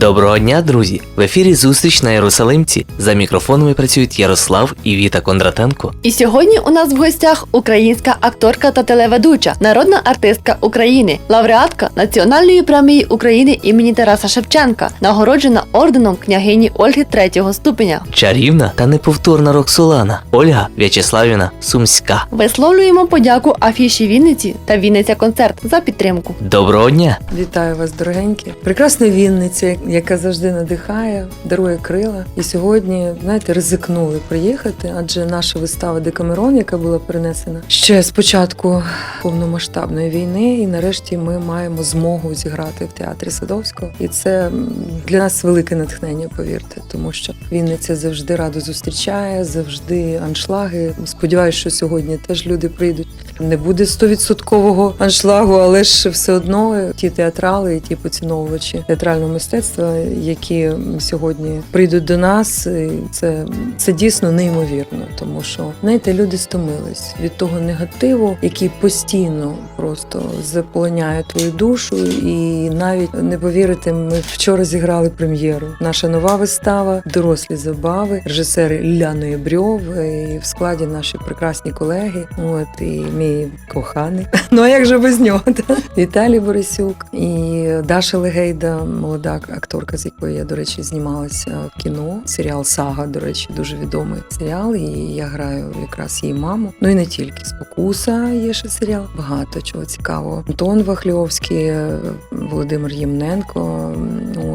Доброго дня, друзі! В ефірі зустріч на Єрусалимці. За мікрофонами працюють Ярослав і Віта Кондратенко. І сьогодні у нас в гостях українська акторка та телеведуча, народна артистка України, лауреатка Національної премії України імені Тараса Шевченка, нагороджена орденом княгині Ольги третього ступеня. Чарівна та неповторна Роксолана Ольга В'ячеславівна Сумська. Висловлюємо подяку Афіші Вінниці та Вінниця Концерт за підтримку. Доброго дня! Вітаю вас, дорогенькі. Прекрасна Вінниця, яка завжди надихає, дарує крила. І сьогодні, знаєте, ризикнули приїхати, адже наша вистава Декамерон, яка була перенесена ще з початку повномасштабної війни, і нарешті ми маємо змогу зіграти в театрі Садовського. І це для нас велике натхнення, повірте, тому що Вінниця завжди радо зустрічає, завжди аншлаги. Сподіваюся, що сьогодні теж люди прийдуть. Не буде стовідсоткового аншлагу, але ж все одно ті театрали, ті поціновувачі театрального мистецтва, які сьогодні прийдуть до нас, це, це дійсно неймовірно, тому що знаєте, люди стомились від того негативу, який постійно просто заполоняє твою душу, і навіть не повірите, ми вчора зіграли прем'єру. Наша нова вистава, дорослі забави, режисер Ілля Ноєбрьов, і в складі наші прекрасні колеги. От і мій коханий. Ну а як же без нього? Віталій Борисюк і Даша Легейда, молода акторка, з якою я, до речі, знімалася в кіно. Серіал Сага, до речі, дуже відомий серіал. І я граю якраз її маму. Ну і не тільки спокуса є ще серіал. Багато чого цікавого. Антон Вахльовський, Володимир Ємненко.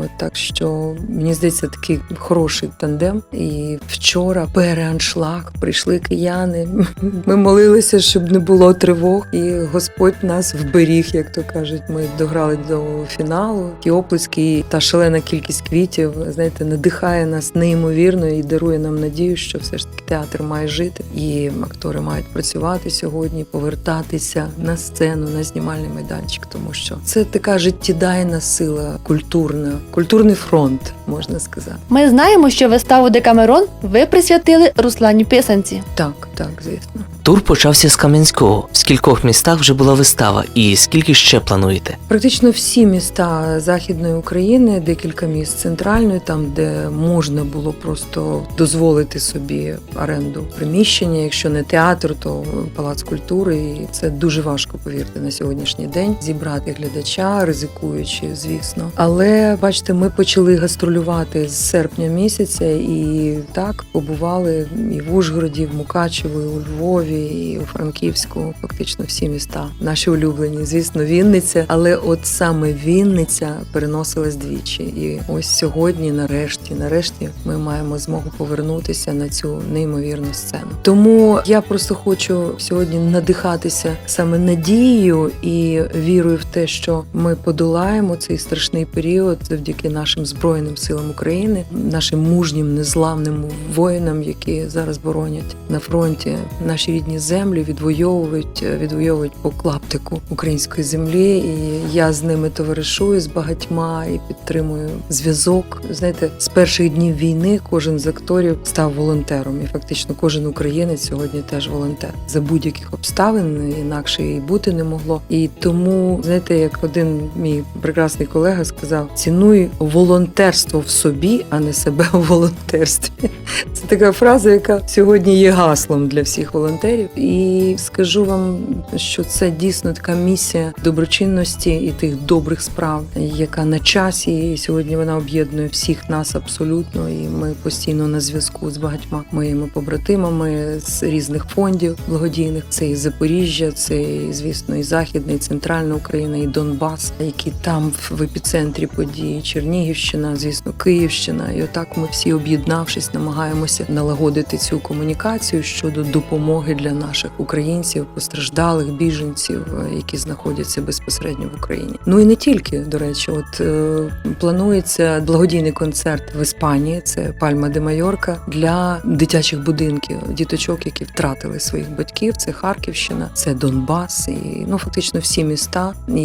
От так що мені здається, такий хороший тандем. І вчора переаншлаг прийшли кияни. Ми молилися, щоб не було тривог, і Господь нас вберіг, як то кажуть. Ми дограли до фіналу. Ті оплески, і та шалена кількість квітів, знаєте, надихає нас неймовірно і дарує нам надію, що все ж таки театр має жити, і актори мають працювати сьогодні, повертатися на сцену, на знімальний майданчик, тому що це така життєдайна сила, культурна, культурний фронт, можна сказати. Ми знаємо, що виставу Декамерон ви присвятили Руслані Писанці. Так, так, звісно. Тур почався з Кам'янського. В скількох містах вже була вистава, і скільки ще плануєте? Практично всі міста Західної України, декілька міст центральної, там де можна було просто дозволити собі оренду приміщення. Якщо не театр, то палац культури. І це дуже важко повірте на сьогоднішній день зібрати глядача, ризикуючи, звісно. Але бачите, ми почали гастролювати з серпня місяця, і так побували і в Ужгороді, і в Мукачево, і у Львові, і у Франківську. Фактично всі міста наші улюблені. Звісно, Вінниця, але от саме Вінниця переносилась двічі. І ось сьогодні, нарешті, нарешті, ми маємо змогу повернутися на цю неймовірну сцену. Тому я просто хочу сьогодні надихатися саме надією і вірою в те, що ми подолаємо цей страшний період завдяки нашим збройним силам України, нашим мужнім, незламним воїнам, які зараз боронять на фронті наші рідні землі, відвоюють, відвоюють по клаптику української землі. І я з ними товаришую з багатьма і підтримую зв'язок. Знаєте, з перших днів війни кожен з акторів став волонтером, і фактично кожен українець сьогодні теж волонтер за будь-яких обставин, інакше і бути не могло. І тому, знаєте, як один мій прекрасний колега сказав: цінуй волонтерство в собі, а не себе у волонтерстві. Це така фраза, яка сьогодні є гаслом для всіх волонтерів. І скажу вам, що це дійсно така місія доброчинності і тих добрих справ, яка на часі. І сьогодні вона об'єднує всіх нас абсолютно. І ми постійно на зв'язку з багатьма моїми побратимами з різних фондів благодійних. Це і Запоріжжя, це і, звісно, і Західна, і Центральна Україна, і Донбас, які там в епіцентрі події, Чернігівщина, звісно, Київщина. І отак ми всі об'єднавшись, намагаємося налагодити цю комунікацію щодо допомоги для для наших українців, постраждалих біженців, е, які знаходяться безпосередньо в Україні. Ну і не тільки до речі, от е, планується благодійний концерт в Іспанії. Це Пальма де Майорка для дитячих будинків, діточок, які втратили своїх батьків. Це Харківщина, це Донбас, і ну фактично всі міста. І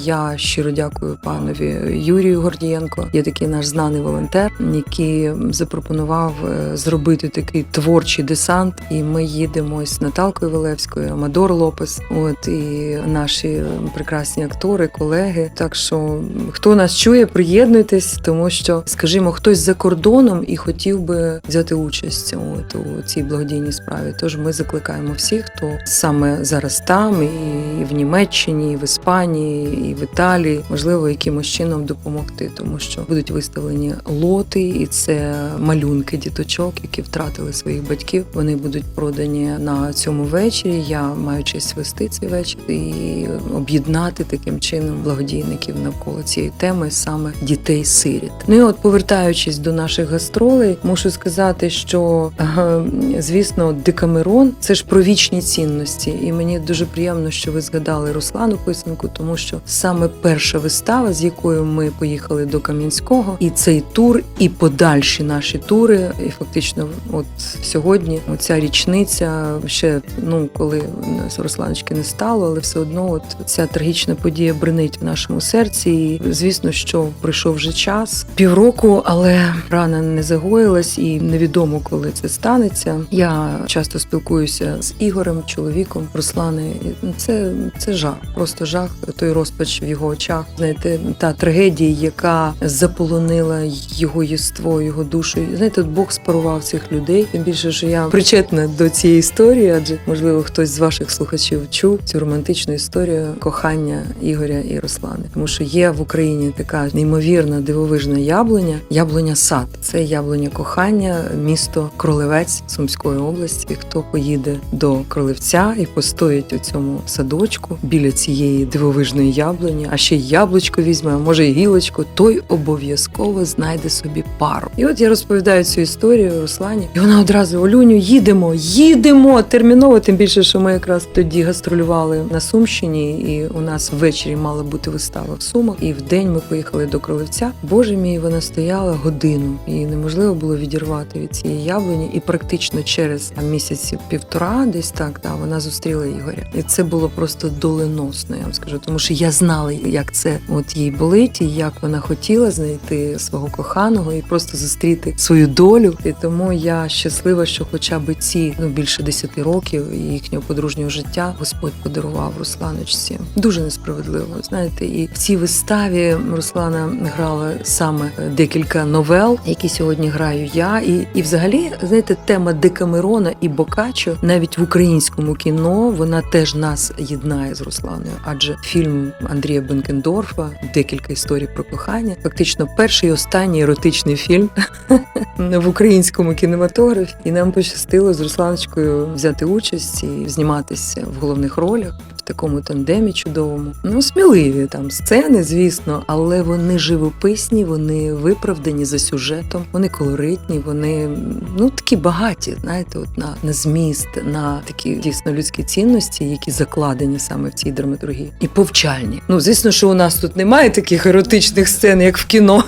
я щиро дякую панові Юрію Гордієнко. Є такий наш знаний волонтер, який запропонував е, зробити такий творчий десант. І ми їдемо з Наталкою Валевською, Амадор Лопес. От і наші прекрасні актори, колеги. Так що хто нас чує, приєднуйтесь, тому що, скажімо, хтось за кордоном і хотів би взяти участь от, у цій благодійній справі. Тож ми закликаємо всіх, хто саме зараз там, і в Німеччині, і в Іспанії, і в Італії, можливо, якимось чином допомогти, тому що будуть виставлені лоти, і це малюнки діточок, які втратили своїх батьків. Вони будуть продані на цьому вечорі. Я маю честь вести цей вечір і об'єднати таким чином благодійників навколо цієї теми, саме дітей сиріт. Ну і от повертаючись до наших гастролей, мушу сказати, що звісно, Декамерон це ж про вічні цінності, і мені дуже приємно, що ви згадали Руслану Писанку, тому що саме перша вистава, з якою ми поїхали до Кам'янського, і цей тур, і подальші наші тури, і фактично, от сьогодні, оця річниця, ще ну коли нас Русланочки не стало, але все одно, от ця трагічна подія бренить в нашому серці. І звісно, що пройшов вже час півроку, але рана не загоїлась, і невідомо, коли це станеться. Я часто спілкуюся з Ігорем, чоловіком Руслани. Це, це жах, просто жах. Той розпач в його очах. Знаєте, та трагедія, яка заполонила його єство, його душу. Знаєте, Бог спарував цих людей. Тим більше, що я причетна до цієї історії, адже можливо хтось з ваших слухачів чув цю романтичну історію кохання Ігоря і Руслани. Тому що є в Україні така неймовірна дивовижна яблуня, яблуня сад. Це яблуня кохання, місто Кролевець Сумської області. Хто поїде до Кролевця і постоїть у цьому садочку біля цієї дивовижної яблуні, а ще й яблучко візьме, а може й гілочку, той обов'язково знайде собі пару. І от я розповідаю цю історію Руслані, і вона одразу Олюню, їдемо, їдемо терміново. Тим більше, що ми якраз тоді гастролювали на Сумщині, і у нас ввечері мала бути вистава в Сумах. І в день ми поїхали до Кролевця. Боже мій, вона стояла годину, і неможливо було відірвати від цієї яблуні. І практично через місяці півтора, десь так, да, вона зустріла Ігоря. І це було просто доленосно, я вам скажу, тому що я знала, як це от їй болить, і як вона хотіла знайти свого коханого і просто зустріти свою долю. І тому я щаслива, що хоча б ці ну більше 10 років їхнього подружнього життя Господь подарував Русланочці. Дуже несправедливо. Знаєте, і в цій виставі Руслана грала саме декілька новел, які сьогодні граю я. І, і взагалі, знаєте, тема Декамерона і Бокаччо навіть в українському кіно вона теж нас єднає з Русланою, адже фільм Андрія Бенкендорфа декілька історій про кохання. Фактично, перший і останній еротичний фільм в українському кінематографі, і нам пощастило з Русланочкою взяти участь і зніматися в головних ролях. Такому тандемі чудовому. Ну, сміливі там сцени, звісно, але вони живописні, вони виправдані за сюжетом, вони колоритні, вони ну такі багаті, знаєте, от на, на зміст, на такі дійсно людські цінності, які закладені саме в цій драматургії, і повчальні. Ну, звісно, що у нас тут немає таких еротичних сцен, як в кіно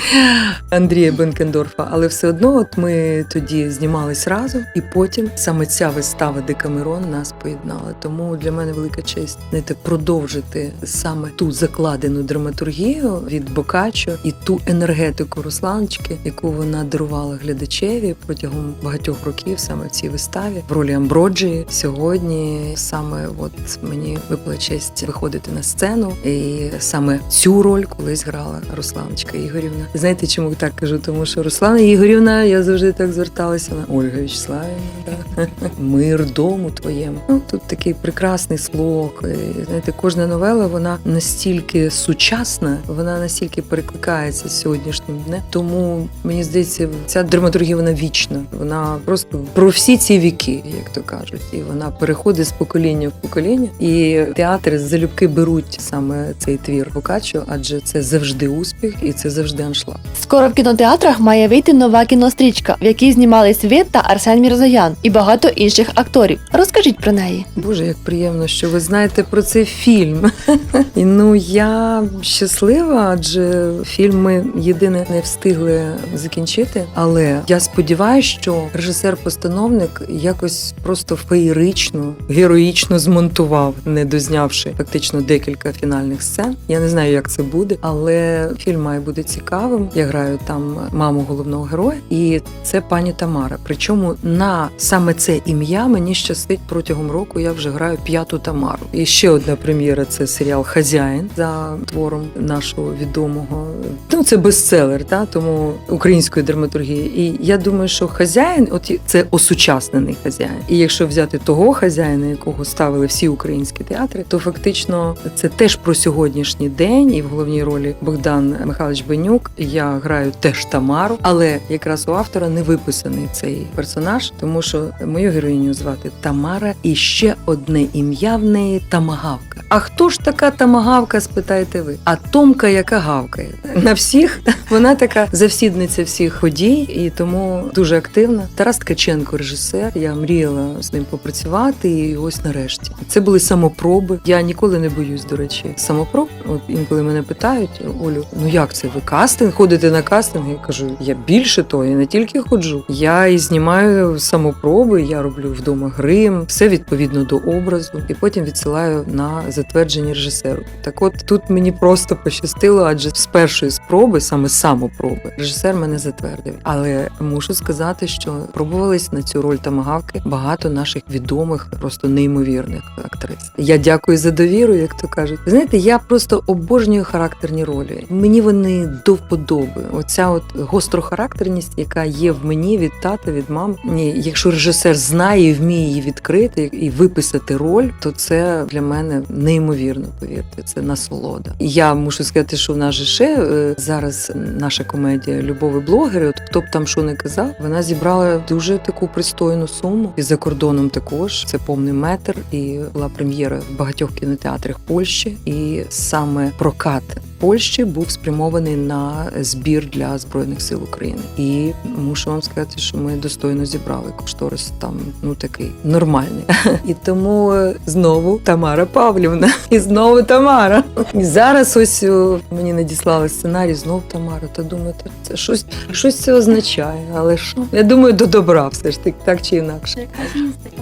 Андрія Бенкендорфа, але все одно, от ми тоді знімались разом, і потім саме ця вистава Декамерон нас поєднала. Тому для мене велика честь знаєте, продовжити саме ту закладену драматургію від Бокаччо і ту енергетику Русланочки, яку вона дарувала глядачеві протягом багатьох років саме в цій виставі в ролі Амброджі. Сьогодні саме от мені випала честь виходити на сцену, і саме цю роль колись грала Русланочка Ігорівна. Знаєте, чому так кажу? Тому що Руслана Ігорівна, я завжди так зверталася. Вона Ольга Вячеславівна, мир дому твоєму. Ну тут такий прекрасний слух. Слог. І, знаєте, кожна новела вона настільки сучасна, вона настільки перекликається з сьогоднішнім днем. Тому мені здається, ця драматургія вона вічна. Вона просто про всі ці віки, як то кажуть, і вона переходить з покоління в покоління. І театри залюбки беруть саме цей твір Бокаччо, адже це завжди успіх і це завжди аншлаг. Скоро в кінотеатрах має вийти нова кінострічка, в якій знімались ви та Арсен Мірзоян і багато інших акторів. Розкажіть про неї. Боже, як приємно, що ви знаєте про цей фільм. І ну я щаслива, адже фільм ми єдине не встигли закінчити. Але я сподіваюся, що режисер-постановник якось просто феєрично, героїчно змонтував, не дознявши фактично декілька фінальних сцен. Я не знаю, як це буде, але фільм має бути цікавим. Я граю там маму головного героя, і це пані Тамара. Причому на саме це ім'я мені щастить протягом року. Я вже граю п'яту Тамару. І ще одна прем'єра це серіал Хазяїн за твором нашого відомого. Ну це бестселер, та тому української драматургії. І я думаю, що хазяїн, от це осучаснений хазяїн. І якщо взяти того хазяїна, якого ставили всі українські театри, то фактично це теж про сьогоднішній день. І в головній ролі Богдан Михайлович Бенюк. Я граю теж Тамару, але якраз у автора не виписаний цей персонаж, тому що мою героїню звати Тамара, і ще одне ім'я в неї Тамагавка. А хто ж така Тамагавка? Спитаєте ви? А Томка, яка гавкає на всіх, вона така завсідниця всіх подій, і тому дуже активна. Тарас Ткаченко, режисер. Я мріяла з ним попрацювати, і ось нарешті. Це були самопроби. Я ніколи не боюсь, до речі, самопроб. От інколи мене питають, Олю, ну як це ви кастинг? Ходите на кастинг? Я кажу, я більше того, я не тільки ходжу. Я і знімаю самопроби, я роблю вдома грим, все відповідно до образу, і потім відсилаю на затвердження режисеру. Так от тут мені просто пощастило, адже з першої спроби, саме самопроби, режисер мене затвердив. Але мушу сказати, що пробувались на цю роль тамагавки багато наших відомих, просто неймовірних актрис. Я дякую за довіру, як то кажуть. Знаєте, я просто обожнюю характерні ролі. Мені вони до вподоби. Оця от гострохарактерність, яка є в мені від тата, від мами. Якщо режисер знає і вміє її відкрити і виписати роль, то це для мене неймовірно. Повірте, це насолода. Я мушу сказати, що в нас же ще е, зараз наша комедія Любові блогери. Хто б там що не казав, вона зібрала дуже таку пристойну суму. І за кордоном також це повний метр. І була прем'єра в багатьох кінотеатрах Польщі. І саме прокат Польщі був спрямований на збір для збройних сил України. І мушу вам сказати, що ми достойно зібрали кошторис там ну такий нормальний. І тому е, знову Тамара Павлівна, і знову Тамара. І зараз ось мені надіслали сценарій, знов Тамара. То думаю, це щось, щось це означає. Але що? Я думаю, до добра все ж таки, так чи інакше.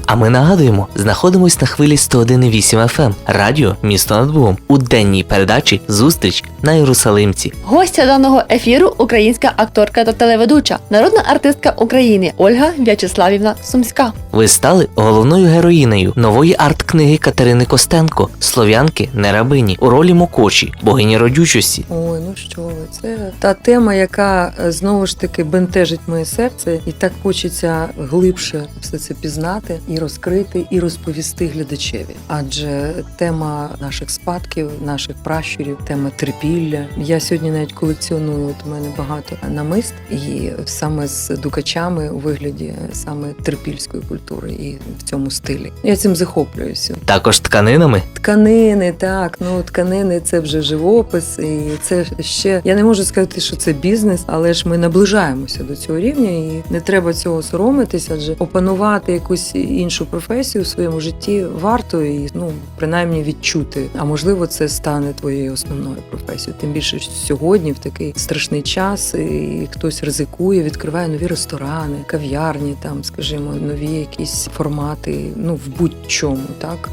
А ми нагадуємо, знаходимось на хвилі 101,8 FM, радіо місто над Богом у денній передачі Зустріч на Єрусалимці. Гостя даного ефіру українська акторка та телеведуча, народна артистка України Ольга В'ячеславівна Сумська. Ви стали головною героїнею нової арт-книги Катерини Костенко Слов'янки не рабині у ролі Мокочі, богині родючості. Ой, ну що ви, це та тема, яка е, знову ж таки бентежить моє серце, і так хочеться глибше все це пізнати і розкрити, і розповісти глядачеві. Адже тема наших спадків, наших пращурів, тема трипілля. Я сьогодні навіть колекціоную. От у мене багато намист, і саме з дукачами у вигляді саме трипільської культури, і в цьому стилі. Я цим захоплююся. Також тканинами Тканини, так, ну тканини це вже живопис, і це ще я не можу сказати, що це бізнес, але ж ми наближаємося до цього рівня, і не треба цього соромитися, адже опанувати якусь іншу професію в своєму житті варто і ну принаймні відчути. А можливо, це стане твоєю основною професією. Тим більше сьогодні, в такий страшний час, і хтось ризикує, відкриває нові ресторани, кав'ярні, там, скажімо, нові якісь формати, ну в будь-чому, так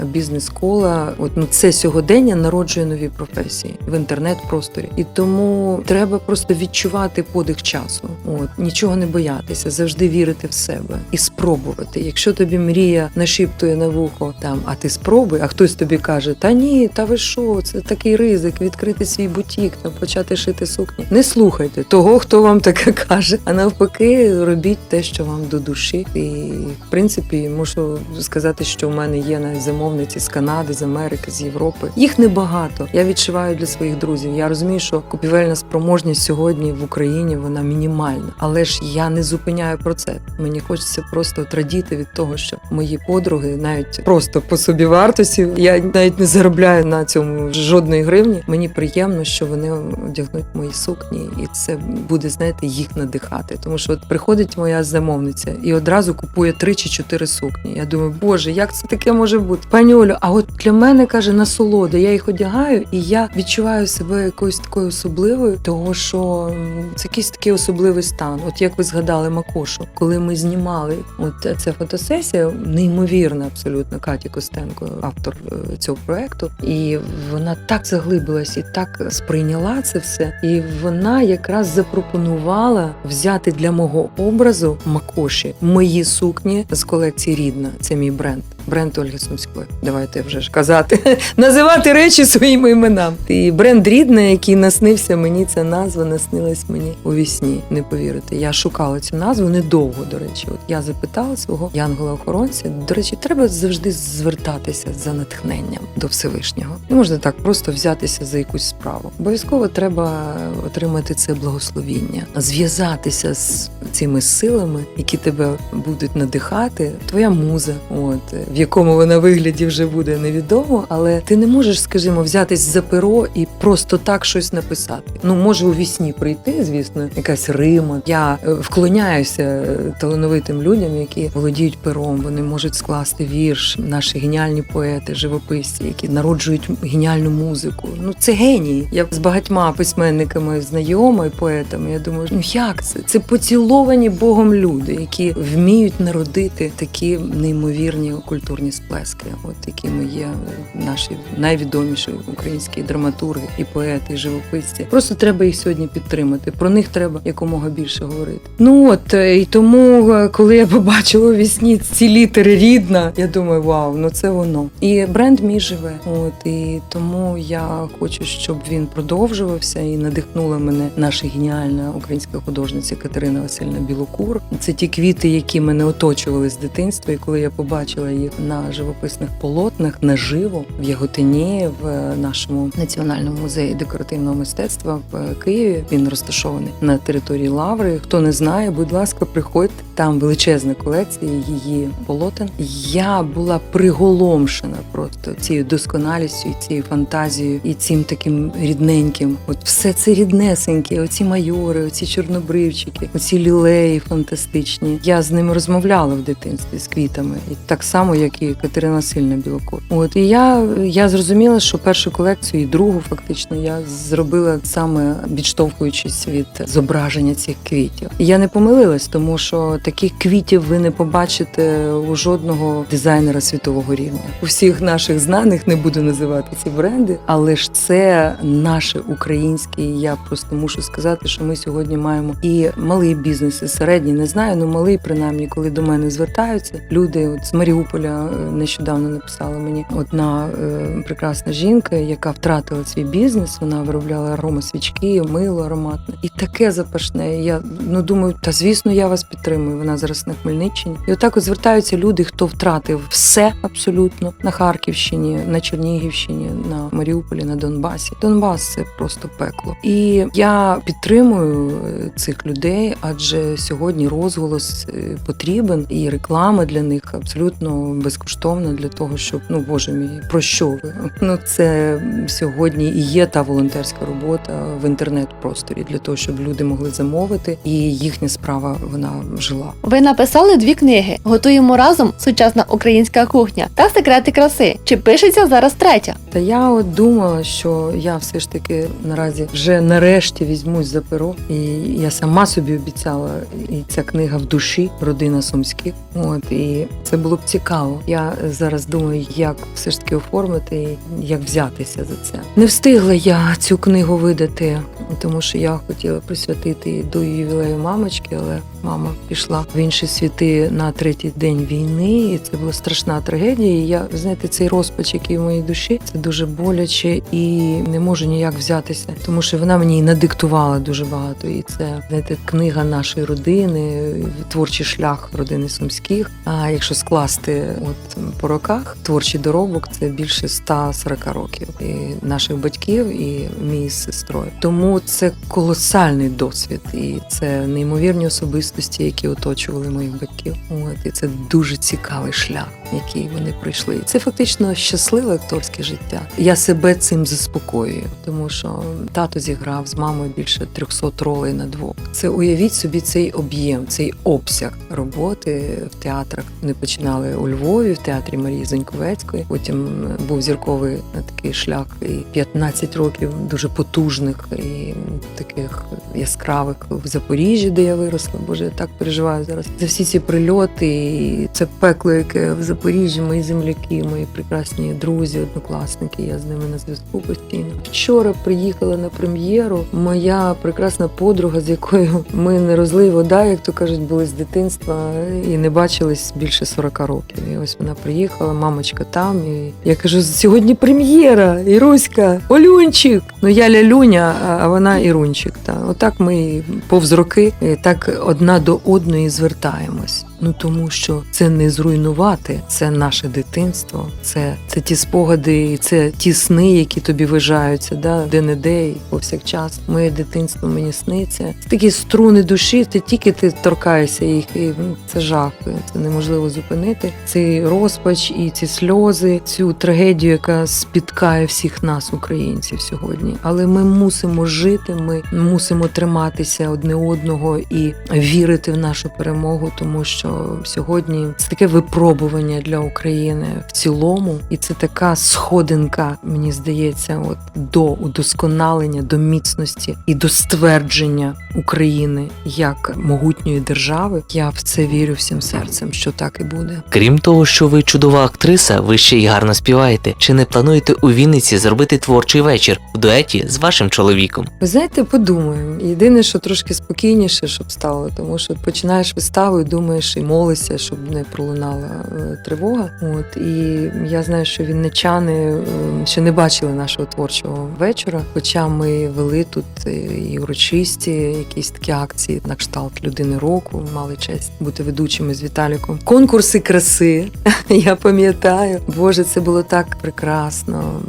і бізнес-кола. От ну це сьогодення народжує нові професії в інтернет-просторі, і тому треба просто відчувати подих часу. От нічого не боятися, завжди вірити в себе і спробувати. Якщо тобі мрія нашіптує на вухо, там а ти спробуй, а хтось тобі каже: Та ні, та ви що, це такий ризик, відкрити свій бутік, там почати шити сукні. Не слухайте того, хто вам таке каже, а навпаки, робіть те, що вам до душі. І в принципі, можу сказати, що в мене є навіть замовниці з Канади, з Америки, з Європи. Їх небагато. Я відшиваю для своїх друзів. Я розумію, що купівельна спроможність сьогодні в Україні вона мінімальна, але ж я не зупиняю процес. Мені хочеться просто от радіти від того, що мої подруги навіть просто по собі вартості. Я навіть не заробляю на цьому жодної гривні. Мені приємно, що вони одягнуть мої сукні, і це буде знаєте їх надихати. Тому що от приходить моя замовниця і одразу купує три чи чотири сукні. Я думаю, боже, як це таке може бути? Пані Олю, а от для мене каже насолода. Я їх одягаю, і я відчуваю себе якоюсь такою особливою, того що це якийсь такий особливий стан. От як ви згадали Макошу, коли ми знімали от ця фотосесія, неймовірна абсолютно Каті Костенко, автор е, цього проекту, і вона так заглибилась і так сприйняла це все. І вона якраз запропонувала взяти для мого образу Макоші мої сукні з колекції Рідна. Це мій бренд. Бренд Ольги Сумської. Давайте вже ж казати, називати речі своїми іменами. І бренд Рідна, який наснився мені, ця назва наснилась мені у вісні. Не повірите. Я шукала цю назву недовго, до речі. От я запитала свого янгола-охоронця. До речі, треба завжди звертатися за натхненням до Всевишнього. Не можна так просто взятися за якусь справу. Обов'язково треба отримати це благословіння, зв'язатися з цими силами, які тебе будуть надихати. Твоя муза, от в якому вона вигляді вже буде невідомо, але ти не можеш, скажімо, взятись за перо і просто так щось написати. Ну може у вісні прийти, звісно, якась рима. Я е, вклоняюся е, талановитим людям, які володіють пером. Вони можуть скласти вірш. Наші геніальні поети, живописці, які народжують геніальну музику. Ну це генії. Я з багатьма письменниками знайома і поетами. Я думаю, ну як це? Це поціловані Богом люди, які вміють народити такі неймовірні культурні сплески, от якими є наші найвідоміші українські драматурги і поети, і живописці. Просто треба їх сьогодні підтримати. Про них треба якомога більше говорити. Ну от е, і тому, е, коли я побачила у вісні ці літери рідна, я думаю, вау, ну це воно. І бренд мій живе. От і тому я хочу, щоб він продовжувався і надихнула мене наша геніальна українська художниця Катерина Васильівна Білокур. Це ті квіти, які мене оточували з дитинства. І коли я побачила на живописних полотнах наживо в Яготині, в нашому національному музеї декоративного мистецтва в Києві. Він розташований на території Лаври. Хто не знає, будь ласка, приходьте. Там величезна колекція її полотен. Я була приголомшена просто цією досконалістю, цією фантазією, і цим таким рідненьким. От все це ріднесеньке, оці майори, оці чорнобривчики, оці лілеї фантастичні. Я з ними розмовляла в дитинстві з квітами, і так само, як і Катерина Васильівна Білокур. От і я, я зрозуміла, що першу колекцію і другу фактично я зробила саме відштовхуючись від зображення цих квітів. Я не помилилась, тому що таких квітів ви не побачите у жодного дизайнера світового рівня. У всіх наших знаних не буду називати ці бренди, але ж це наше українське. І я просто мушу сказати, що ми сьогодні маємо і малий бізнес, і середній, не знаю, ну малий принаймні, коли до мене звертаються люди. От з Маріуполя е, нещодавно написала мені одна е, прекрасна жінка, яка втратила свій бізнес. Вона виробляла аромасвічки, мило ароматне і таке запашне. Я ну думаю, та звісно, я вас підтримую. Вона зараз на Хмельниччині. І отак от звертаються люди, хто втратив все абсолютно на Харківщині, на Чернігівщині, на Маріуполі, на Донбасі. Донбас це просто пекло. І я підтримую е, цих людей, адже сьогодні розголос потрібен і реклама для них абсолютно безкоштовна для того, щоб ну боже мій, про що ви? Ну це сьогодні і є та волонтерська робота в інтернет-просторі для того, щоб люди могли замовити, і їхня справа вона жила. Ви написали дві книги: Готуємо разом сучасна українська кухня та секрети краси. Чи пишеться зараз третя? Та я от думала, що я все ж таки наразі вже нарешті візьмусь за перо, і я сама собі обіцяла, і ця книга в душі родина Сумських. От і це було б цікаво цікаво. Я зараз думаю, як все ж таки оформити і як взятися за це. Не встигла я цю книгу видати, тому що я хотіла присвятити до ювілею мамочки, але мама пішла в інші світи на третій день війни, і це була страшна трагедія. І я знаєте, цей розпач, який в моїй душі, це дуже боляче і не можу ніяк взятися, тому що вона мені надиктувала дуже багато. І це знаєте, книга нашої родини, творчий шлях родини сумських. А якщо скласти от по роках, творчий доробок це більше 140 років і наших батьків і мій сестрою. Тому це колосальний досвід, і це неймовірні особистості, які оточували моїх батьків. От і це дуже цікавий шлях, який вони пройшли. Це фактично щасливе акторське життя. Я себе цим заспокоюю, тому що тато зіграв з мамою більше 300 ролей на двох. Це уявіть собі цей об'єм, цей обсяг роботи в театрах. Вони починали у Львові, в театрі Марії Заньковецької. Потім був зірковий е, такий шлях і 15 років дуже потужних і таких яскравих в Запоріжжі, де я виросла. Боже, я так переживаю зараз за всі ці прильоти. І це пекло, яке в Запоріжжі, мої земляки, мої прекрасні друзі, однокласники. Я з ними на зв'язку постійно. Вчора приїхала на прем'єру моя прекрасна подруга, з якою ми не розлий вода, як то кажуть, були з дитинства і не бачились більше 40 років. Ось вона приїхала, мамочка там. І я кажу: сьогодні прем'єра, Іруська, Олюнчик. Ну я лялюня, а- вона Ірунчик. Та отак ми повз роки так одна до одної звертаємось. Ну тому що це не зруйнувати, це наше дитинство, це, це ті спогади, це ті сни, які тобі вижаються, да, де не де і повсякчас. Моє дитинство мені сниться. Такі струни душі, ти тільки ти торкаєшся їх, і ну, це жах. Це неможливо зупинити. Цей розпач і ці сльози, цю трагедію, яка спіткає всіх нас, українців, сьогодні. Але ми мусимо жити, ми мусимо триматися одне одного і вірити в нашу перемогу, тому що сьогодні це таке випробування для України в цілому, і це така сходинка, мені здається, от до удосконалення, до міцності і до ствердження України як могутньої держави. Я в це вірю всім серцем, що так і буде. Крім того, що ви чудова актриса, ви ще й гарно співаєте. Чи не плануєте у Вінниці зробити творчий вечір в дуеті з вашим чоловіком? Ви знаєте, подумаємо. Єдине, що трошки спокійніше, щоб стало, тому що починаєш виставу і думаєш і молишся, щоб не пролунала е, тривога. От і я знаю, що вінничани е, ще не бачили нашого творчого вечора. Хоча ми вели тут е, і урочисті якісь такі акції на кшталт людини року. Мали честь бути ведучими з Віталіком. Конкурси краси. Я пам'ятаю, Боже, це було так прекрасно.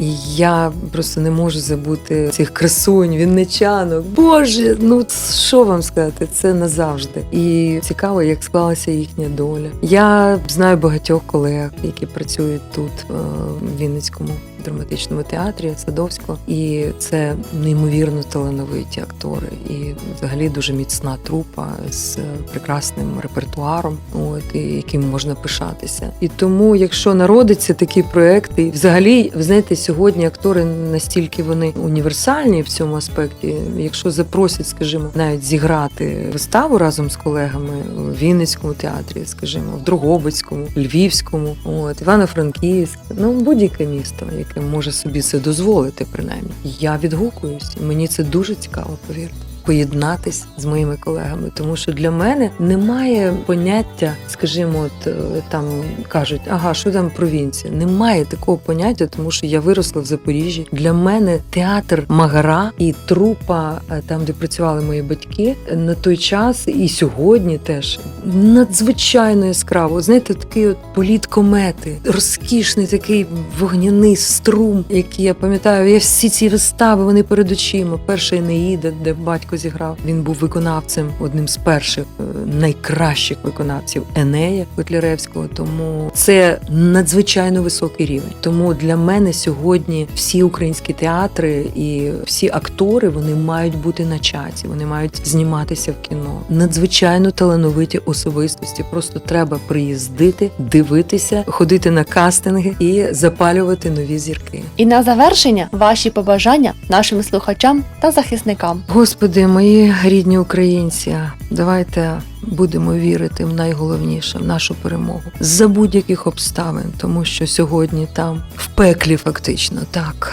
І я просто не можу забути цих красунь, вінничанок. Боже, ну що вам сказати, це назавжди. І цікаво, як склалася їхня доля. Я знаю багатьох колег, які працюють тут, е, в Вінницькому драматичному театрі Садовського, і це неймовірно талановиті актори, і взагалі дуже міцна трупа з прекрасним репертуаром, от і яким можна пишатися. І тому, якщо народиться такі проекти, взагалі, ви знаєте, сьогодні актори настільки вони універсальні в цьому аспекті. Якщо запросять, скажімо, навіть зіграти виставу разом з колегами в Вінницькому театрі, скажімо, в Дрогобицькому, Львівському, от Івано-Франківськ, ну будь-яке місто, яке може собі це дозволити, принаймні. Я відгукуюсь, мені це дуже цікаво, повірте. Поєднатись з моїми колегами, тому що для мене немає поняття, скажімо, от е, там кажуть, ага, що там провінція? Немає такого поняття, тому що я виросла в Запоріжжі. Для мене театр Магара і трупа, е, там де працювали мої батьки, на той час і сьогодні теж надзвичайно яскраво. Знаєте, такий от політ комети, розкішний такий вогняний струм, який я пам'ятаю. Я всі ці вистави вони перед очима. Перша Енеїда, де батько зіграв. Він був виконавцем, одним з перших е, найкращих виконавців Енея Котляревського. Тому це надзвичайно високий рівень. Тому для мене сьогодні всі українські театри і всі актори вони мають бути на чаті, вони мають зніматися в кіно. Надзвичайно талановиті особистості. Просто треба приїздити, дивитися, ходити на кастинги і запалювати нові зірки. І на завершення ваші побажання нашим слухачам та захисникам. Господи, Люди, мої рідні українці, давайте будемо вірити в найголовніше в нашу перемогу за будь-яких обставин, тому що сьогодні там в пеклі фактично так.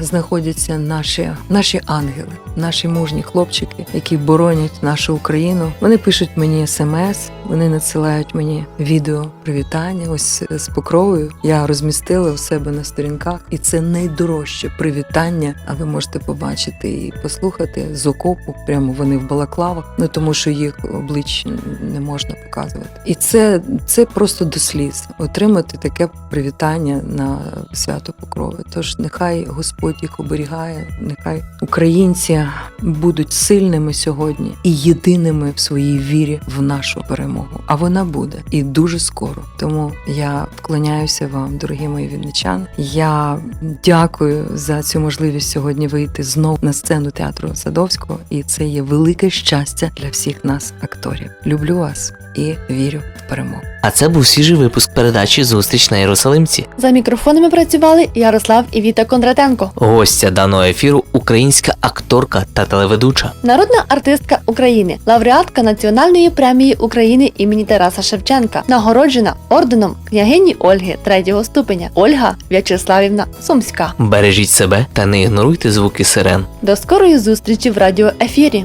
Знаходяться наші, наші ангели, наші мужні хлопчики, які боронять нашу Україну. Вони пишуть мені смс, вони надсилають мені відео привітання. Ось з покровою я розмістила у себе на сторінках, і це найдорожче привітання. А ви можете побачити і послухати з окопу. Прямо вони в балаклавах, ну тому що їх облич не можна показувати. І це, це просто до сліз отримати таке привітання на свято Покрови. Тож нехай Господь їх оберігає, нехай українці будуть сильними сьогодні і єдиними в своїй вірі в нашу перемогу. А вона буде і дуже скоро. Тому я вклоняюся вам, дорогі мої вінничани. Я дякую за цю можливість сьогодні вийти знову на сцену театру Садовського, і це є велике щастя для всіх нас, акторів. Люблю вас і вірю в перемогу. А це був свіжий випуск передачі Зустріч на Єрусалимці. За мікрофонами працювали Ярослав і Віта Кондратенко. Гостя даного ефіру українська акторка та телеведуча. Народна артистка України, лауреатка Національної премії України імені Тараса Шевченка, нагороджена орденом княгині Ольги третього ступеня Ольга В'ячеславівна Сумська. Бережіть себе та не ігноруйте звуки сирен. До скорої зустрічі в радіоефірі.